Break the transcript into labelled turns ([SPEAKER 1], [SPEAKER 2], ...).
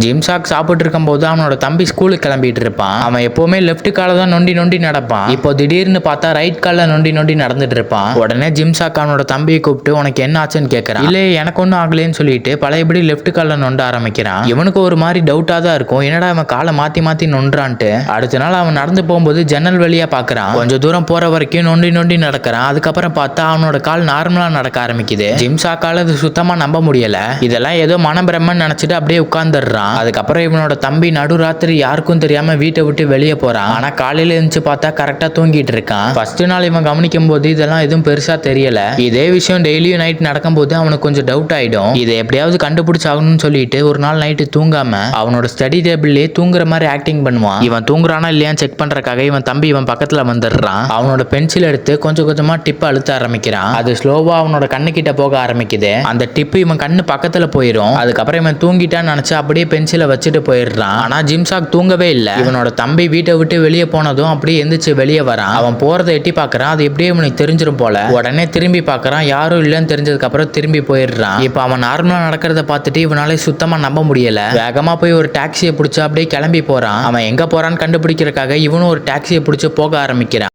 [SPEAKER 1] ஜிம்சாக் சாப்பிட்டு இருக்கும்போது அவனோட தம்பி ஸ்கூலுக்கு கிளம்பிட்டு இருப்பான். அவன் எப்பவுமே லெஃப்ட் கால தான் நொண்டி நொண்டி நடப்பான். இப்போ திடீர்னு பார்த்தா ரைட் கால நொண்டி நொண்டி நடந்துட்டு இருப்பான். உடனே ஜிம்சாக் அவனோட தம்பியை கூப்பிட்டு உனக்கு என்ன ஆச்சுன்னு கேட்கறான் இல்ல எனக்கு ஒன்றும் ஆகலைன்னு சொல்லிட்டு பழையபடி லெஃப்ட் கால நொண்ட ஆரம்பிக்கிறான். இவனுக்கு ஒரு மாதிரி டவுட்டா தான் இருக்கும். என்னடா அவன் காலை மாத்தி மாத்தி நொன்றான்ட்டு அடுத்த நாள் அவன் நடந்து போகும்போது ஜன்னல் வழியா பாக்குறான் கொஞ்சம் தூரம் போற வரைக்கும் நொண்டி நொண்டி நடக்கிறான். அதுக்கப்புறம் பார்த்தா அவனோட கால் நார்மலா நடக்க ஆரம்பிக்குது. ஜிம்சாக்கால அது சுத்தமா நம்ப முடியல. இதெல்லாம் ஏதோ மனப்பிரமன் நினைச்சிட்டு அப்படியே உட்கார்ந்துடுறான். அதுக்கப்புறம் இவனோட தம்பி நடுராத்திரி யாருக்கும் தெரியாம வீட்டை விட்டு வெளியே போறான். ஆனா காலையில எழுந்துச்சு பார்த்தா கரெக்டா தூங்கிட்டு இருக்கான். ஃபர்ஸ்ட் நாள் இவன் கவனிக்கும் போது இதெல்லாம் எதுவும் பெருசா தெரியல. இதே விஷயம் டெய்லியும் நைட் நடக்கும்போது அவனுக்கு கொஞ்சம் டவுட் ஆயிடும். இதை எப்படியாவது கண்டுபிடிச்சாகணும்னு சொல்லிட்டு ஒரு நாள் நைட்டு தூங்காம அவனோட ஸ்டடி டேபிள்லயே தூங்குற மாதிரி ஆக்டிங் பண்ணுவான். இவன் தூங்குறானா இல்லையான்னு செக் பண்றதுக்காக இவன் தம்பி இவன் பக்கத்துல வந்துடுறான். அவனோட பென்சில் எடுத்து கொஞ்சம் கொஞ்சமா டிப் அழுத்த ஆரம்பிக்கிறான். அது ஸ்லோவா அவனோட கண்ணு கிட்ட போக ஆரம்பிக்குது. அந்த டிப் இவன் கண்ணு பக்கத்துல போயிடும் அதுக்கப்புறம் இவன் தூங்கிட்டான்னு நினைச்சு அப்படியே பென்சிலை வச்சுட்டு போயிடுறான். ஆனால் ஜிம்சாக் தூங்கவே இல்லை. இவனோட தம்பி வீட்டை விட்டு வெளியே போனதும் அப்படியே எந்திரிச்சு வெளியே வரான். அவன் போகிறத எட்டி பார்க்கறான். அது எப்படியே இவனுக்கு தெரிஞ்சிடும் போல. உடனே திரும்பி பார்க்கறான். யாரும் இல்லைன்னு தெரிஞ்சதுக்கு அப்புறம் திரும்பி போயிடுறான். இப்போ அவன் நார்மலாக நடக்கிறத பார்த்துட்டு இவனால சுத்தமாக நம்ப முடியல. வேகமாக போய் ஒரு டாக்ஸியை பிடிச்சா அப்படியே கிளம்பி போறான். அவன் எங்கே போறான்னு கண்டுபிடிக்கிறதுக்காக இவனும் ஒரு டாக்ஸியை பிடிச்சி போக ஆரம்பிக்கிறான்.